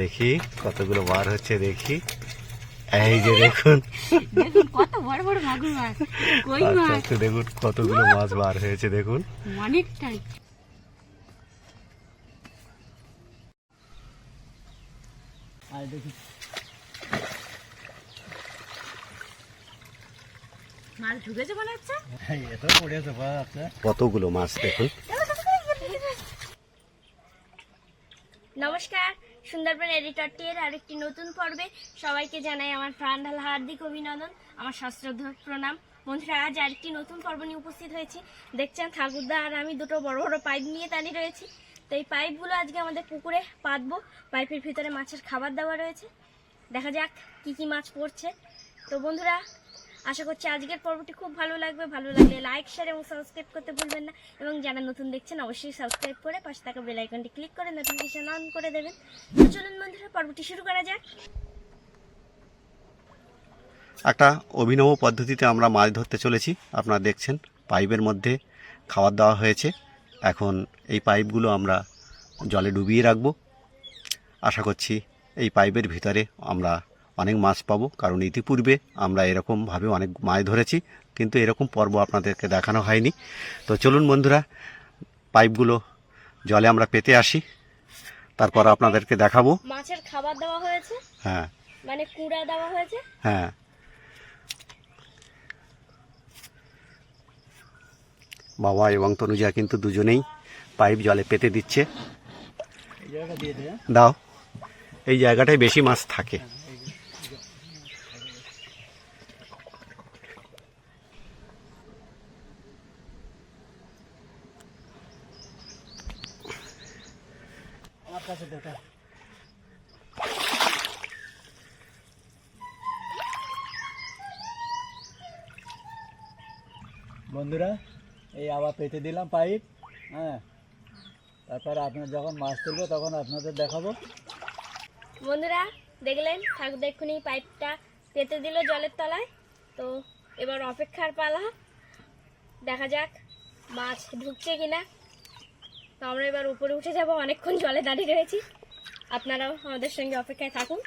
দেখি কতগুলো বার হচ্ছে দেখি। এই যে দেখুন। দেখুন কত বড় বড় মাগুর মাছ কই মাছ। দেখুন কতগুলো মাছ বার হয়েছে দেখুন। অনেকটাই। আর দেখি। মাছ ঢুকেছে মনে হচ্ছে? এত পড়ে আছে বা আপনার কতগুলো মাছ দেখুন। নমস্কার সুন্দরবন এডিটরটির আরেকটি নতুন পর্বে সবাইকে জানাই আমার প্রাণ ঢালা হার্দিক অভিনন্দন, আমার শাস্ত্রধ প্রণাম। বন্ধুরা, আজ আরেকটি নতুন পর্ব নিয়ে উপস্থিত হয়েছি। দেখছেন, ঠাকুরদা আর আমি দুটো বড় বড় পাইপ নিয়ে দাঁড়িয়ে রয়েছি। তো এই পাইপগুলো আজকে আমাদের পুকুরে পাতবো। পাইপের ভিতরে মাছের খাবার দেওয়া রয়েছে। দেখা যাক কি কি মাছ পড়ছে। তো বন্ধুরা আশা করছি আজকের পর্বটি খুব ভালো লাগবে। ভালো লাগলে লাইক শেয়ার এবং সাবস্ক্রাইব করতে ভুলবেন না। এবং যারা নতুন দেখছেন, অবশ্যই সাবস্ক্রাইব করে পাশে থাকা বেল আইকনটি ক্লিক করে নোটিফিকেশন অন করে দেবেন। তো চলুন বন্ধুরা, পর্বটি শুরু করা যাক। একটা অভিনব পদ্ধতিতে আমরা মাছ ধরতে চলেছি। আপনারা দেখছেন, পাইপের মধ্যে খাবার দেওয়া হয়েছে। এখন এই পাইপগুলো আমরা জলে ডুবিয়ে রাখব। আশা করছি এই পাইপের ভিতরে আমরা অনেক মাছ পাবো কারণ ইতিপূর্বে আমরা এরকমভাবে অনেক মাছ ধরেছি কিন্তু এরকম পর্ব আপনাদেরকে দেখানো হয়নি। তো চলুন বন্ধুরা পাইপগুলো জলে আমরা পেতে আসি তারপর আপনাদেরকে দেখাবো। মাছের খাবার দেওয়া হয়েছে? হ্যাঁ। মানে কুড়া দেওয়া হয়েছে? হ্যাঁ। বাবা এবং তনুজা কিন্তু দুজনেই পাইপ জলে পেতে দিচ্ছে। দাও এই জায়গাটায় বেশি মাছ থাকে আমার কাছে দেখা বন্ধুরা এই আবার পেতে দিলাম পাইপ হ্যাঁ। তারপর আপনার যখন মাছ তুলবো তখন আপনাদের দেখাবো। বন্ধুরা দেখলেন? ঠাকুরদা এক্ষুনি পাইপটা পেতে দিল জলের তলায়। তো এবার অপেক্ষার পালা। দেখা যাক মাছ ঢুকছে কিনা। তো আমরা এবার উপরে উঠে যাব, অনেকক্ষণ জলে দাঁড়িয়ে রয়েছি। আপনারাও আমাদের সঙ্গে অপেক্ষায় থাকুন।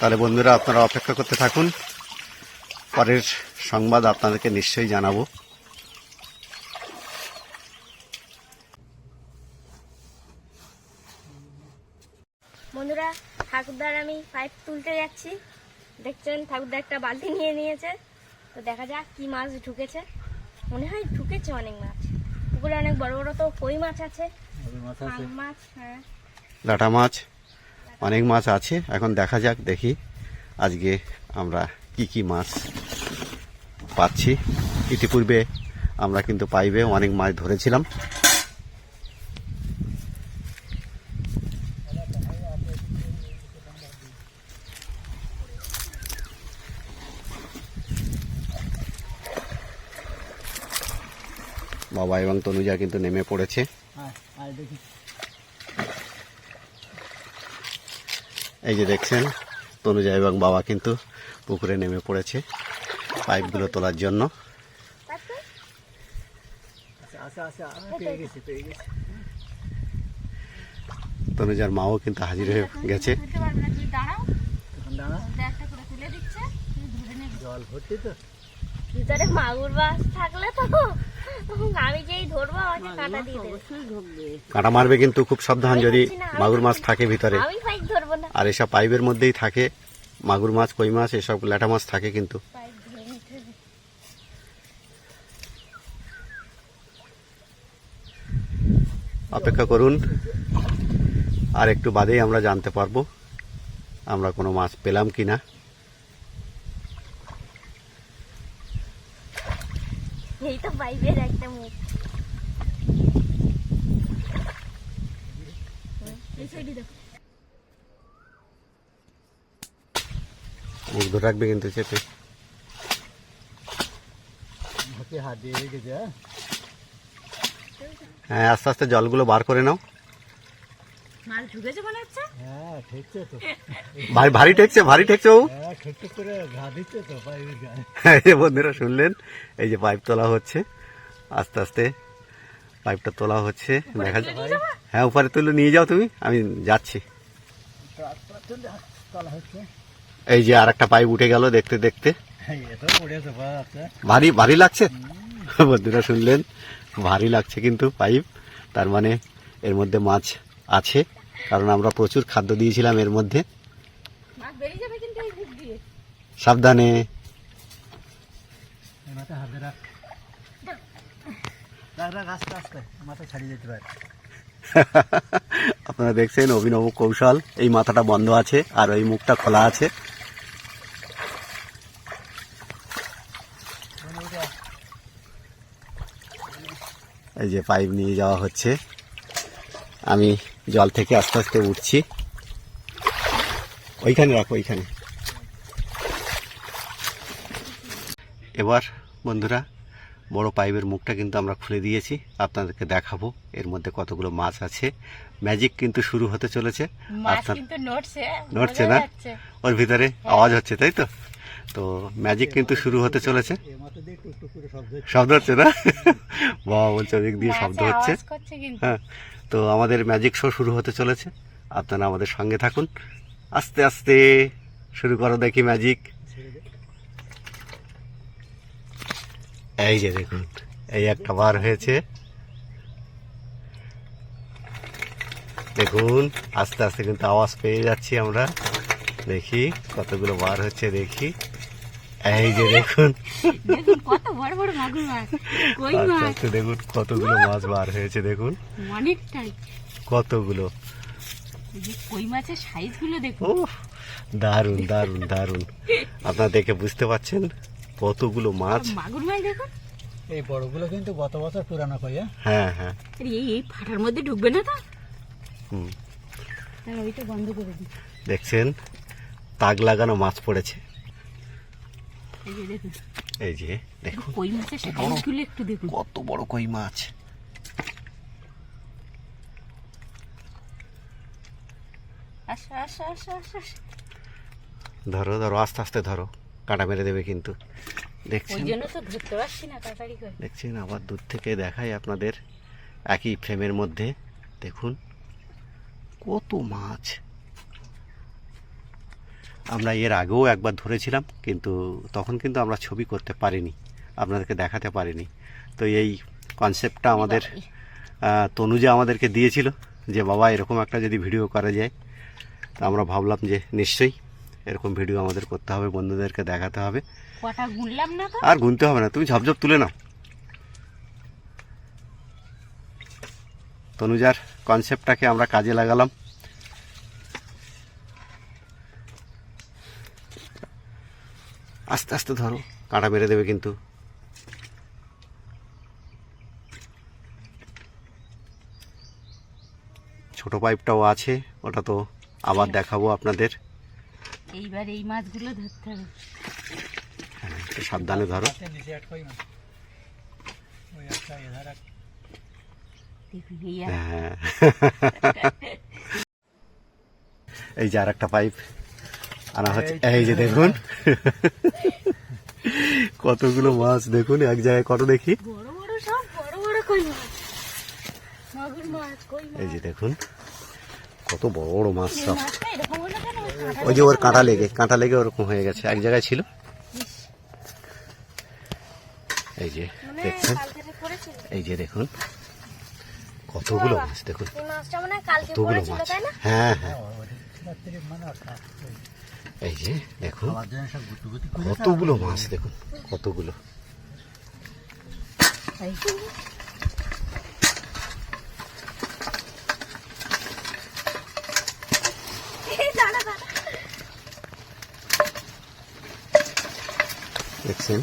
তাহলে বন্ধুরা, আপনারা অপেক্ষা করতে থাকুন। পরের সংবাদ আপনাদেরকে নিশ্চয়ই জানাব। বন্ধুরা ঠাকুরদার আমি পাইপ তুলতে যাচ্ছি। দেখছেন ঠাকুরদা একটা বালতি নিয়ে নিয়েছে। তো দেখা যাক কি মাছ ঢুকেছে। মনে হয় ঢুকেছে অনেক মাছ। পুকুরে অনেক বড় বড় তো কই মাছ আছে? মাছ হ্যাঁ। লাটা মাছ অনেক মাছ আছে। এখন দেখা যাক দেখি আজকে আমরা কি কি মাছ পাচ্ছি। ইতিপূর্বে আমরা কিন্তু পাইবে অনেক মাছ ধরেছিলাম। বাবা এবং তনুজা কিন্তু নেমে পড়েছে। হ্যাঁ এই যে দেখছেন তনুজা এবং বাবা কিন্তু পুকুরে নেমে পড়েছে পাইপগুলো তোলার জন্য। আচ্ছা আচ্ছা আচ্ছা তনুজার মাও কিন্তু হাজির হয়ে গেছে। জল ভর্তি তো। ভিতরে মাগুর মাছ থাকলে তো আমি যেই ধরবো আমাকে কাঁটা দিয়ে দেবে। কাঁটা মারবে কিন্তু খুব সাবধান যদি মাগুর মাছ থাকে ভিতরে। আমি পাইপ ধরবো না। আর এসব পাইপের মধ্যেই থাকে। মাগুর মাছ কই মাছ এসব ল্যাটা মাছ থাকে কিন্তু। অপেক্ষা করুন। আর একটু বাদেই আমরা জানতে পারব আমরা কোনো মাছ পেলাম কি না এই তো পাইপের একটা মুখ। ধরে রাখবে কিন্তু চেপে হাত দিয়ে রেখেছে হ্যাঁ? হ্যাঁ আস্তে আস্তে জলগুলো বার করে নাও। মাছ ঢুকেছে মনে হচ্ছে? হ্যাঁ ঠিকছে তো। ভারী ভারী ঠেকছে ভারী ঠেকছে ও হ্যাঁ ঠুকঠুক করে ঘা দিচ্ছে তো পাইপের গায়ে বন্ধুরা শুনলেন এই যে পাইপ তোলা হচ্ছে আস্তে আস্তে পাইপটা তোলা হচ্ছে দেখা হ্যাঁ উপরে তুলে নিয়ে যাও তুমি আমি যাচ্ছি। এই যে আর একটা পাইপ উঠে গেল দেখতে দেখতে। ভারী ভারী লাগছে? বন্ধুরা শুনলেন ভারী লাগছে কিন্তু পাইপ তার মানে এর মধ্যে মাছ আছে। কারণ আমরা প্রচুর খাদ্য দিয়েছিলাম এর মধ্যে। মাছ বেরিয়ে যাবে কিন্তু এই দিক দিয়ে। সাবধানে। আপনারা দেখছেন অভিনব কৌশল। এই মাথাটা বন্ধ আছে আর ওই মুখটা খোলা আছে। এই যে পাইপ নিয়ে যাওয়া হচ্ছে। আমি জল থেকে আস্তে আস্তে উঠছি। ওইখানে রাখো ওইখানে। এবার বন্ধুরা বড় পাইপের মুখটা কিন্তু আমরা খুলে দিয়েছি আপনাদেরকে দেখাবো। এর মধ্যে কতগুলো মাছ আছে। ম্যাজিক কিন্তু শুরু হতে চলেছে। নড়ছে না? ওর ভিতরে আওয়াজ হচ্ছে তাই তো? তো ম্যাজিক কিন্তু শুরু হতে চলেছে। শব্দ হচ্ছে। না? বাবা বলছে ওদিক দিয়ে শব্দ হচ্ছে। হ্যাঁ। তো আমাদের ম্যাজিক শো শুরু হতে চলেছে। আপনারা আমাদের সঙ্গে থাকুন। আস্তে আস্তে শুরু করো দেখি ম্যাজিক এই যে দেখুন, এই একটা বার হয়েছে। দেখুন, আস্তে আস্তে কিন্তু আওয়াজ পেয়ে যাচ্ছি আমরা। দেখি কতগুলো বার হচ্ছে, দেখি। এই যে দেখুন। দেখুন কত বড় বড় মাগুর মাছ কই মাছ? দেখুন কতগুলো মাছ বার হয়েছে দেখুন। অনেকটাই। কতগুলো। কই মাছের সাইজগুলো দেখুন। ও দারুণ দারুণ দারুণ আপনারা দেখে বুঝতে পারছেন কতগুলো মাছ? মাগুর মাছ দেখুন। এই বড়গুলো কিন্তু গত বছর পুরানো কই হ্যাঁ? হ্যাঁ হ্যাঁ। এই এই ফাটার মধ্যে ঢুকবে না তো? হুম। তাহলে ওইটা বন্ধ করে দিই। দেখছেন? তাক লাগানো মাছ পড়েছে। এই যে দেখুন। কই মাছের একটু দেখুন। কত বড় কই মাছ। ধরো ধরো আস্তে আস্তে ধরো। কাটা মেরে দেবে কিন্তু। দেখছেন? আবার দূর থেকে দেখাই আপনাদের একই ফ্রেমের মধ্যে। দেখুন। কত মাছ। আমরা এর আগেও একবার ধরেছিলাম কিন্তু তখন কিন্তু আমরা ছবি করতে পারিনি আপনাদেরকে দেখাতে পারিনি। তো এই কনসেপ্টটা আমাদের তনুজা আমাদেরকে দিয়েছিল যে বাবা এরকম একটা যদি ভিডিও করা যায় তো আমরা ভাবলাম যে নিশ্চয়ই এরকম ভিডিও আমাদের করতে হবে বন্ধুদেরকে দেখাতে হবে। আর গুনতে হবে না তুমি ঝপঝপ তুলে নাও। তনুজার কনসেপ্টটাকে আমরা কাজে লাগালাম। আস্তে আস্তে ধরো। কাঁটা মেরে দেবে কিন্তু। ছোট পাইপটাও আছে ওটা তো আবার দেখাবো আপনাদের। এইবার এই মাছগুলো ধরতে হবে। হ্যাঁ, সাবধানে ধরো। হ্যাঁ। এই যে আর একটা পাইপ। আনা হচ্ছে এই যে দেখুন। কতগুলো মাছ দেখুন এক জায়গায় কত দেখি? বড় বড় সব বড় বড় কই মাছ? মাগুর মাছ কই মাছ? এই যে দেখুন কত বড় বড় মাছ সব। ওই যে ওর কাঁটা লেগে কাঁটা লেগে ওরকম হয়ে গেছে এক জায়গায় ছিল। এই যে মানে দেখছেন? এই যে দেখুন কতগুলো মাছ দেখুন। এই মাছটা মানে কালকে কতগুলো মাছ। হ্যাঁ হ্যাঁ। এই যে দেখুন কতগুলো মাছ দেখুন কতগুলো। দেখছেন?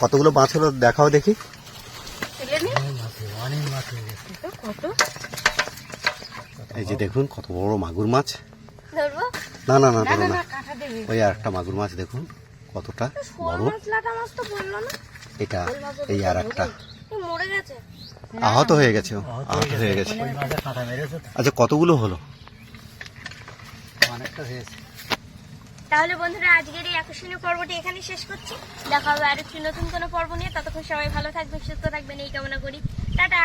কতগুলো মাছ হলো দেখাও দেখি। এই যে দেখুন কত বড় মাগুর মাছ। না না না না ধরো না ওই আর একটা মাগুর মাছ দেখুন কতটা বড়। মাছ লাটা মাছ তো বলল না। এটা এই আর একটা মরে গেছে। আহত হয়ে গেছে আহত হয়ে গেছে। ওই মাঝে কাঁটা মেরেছে তো। আচ্ছা কতগুলো হলো? অনেকটা হয়েছে। তাহলে বন্ধুরা আজকের এই আকর্ষণীয় পর্বটি এখানে শেষ করছি। দেখা হবে আরেকটি নতুন কোনো পর্ব নিয়ে। ততক্ষণ সবাই ভালো থাকবেন সুস্থ থাকবেন। এই কামনা করি। টাটা!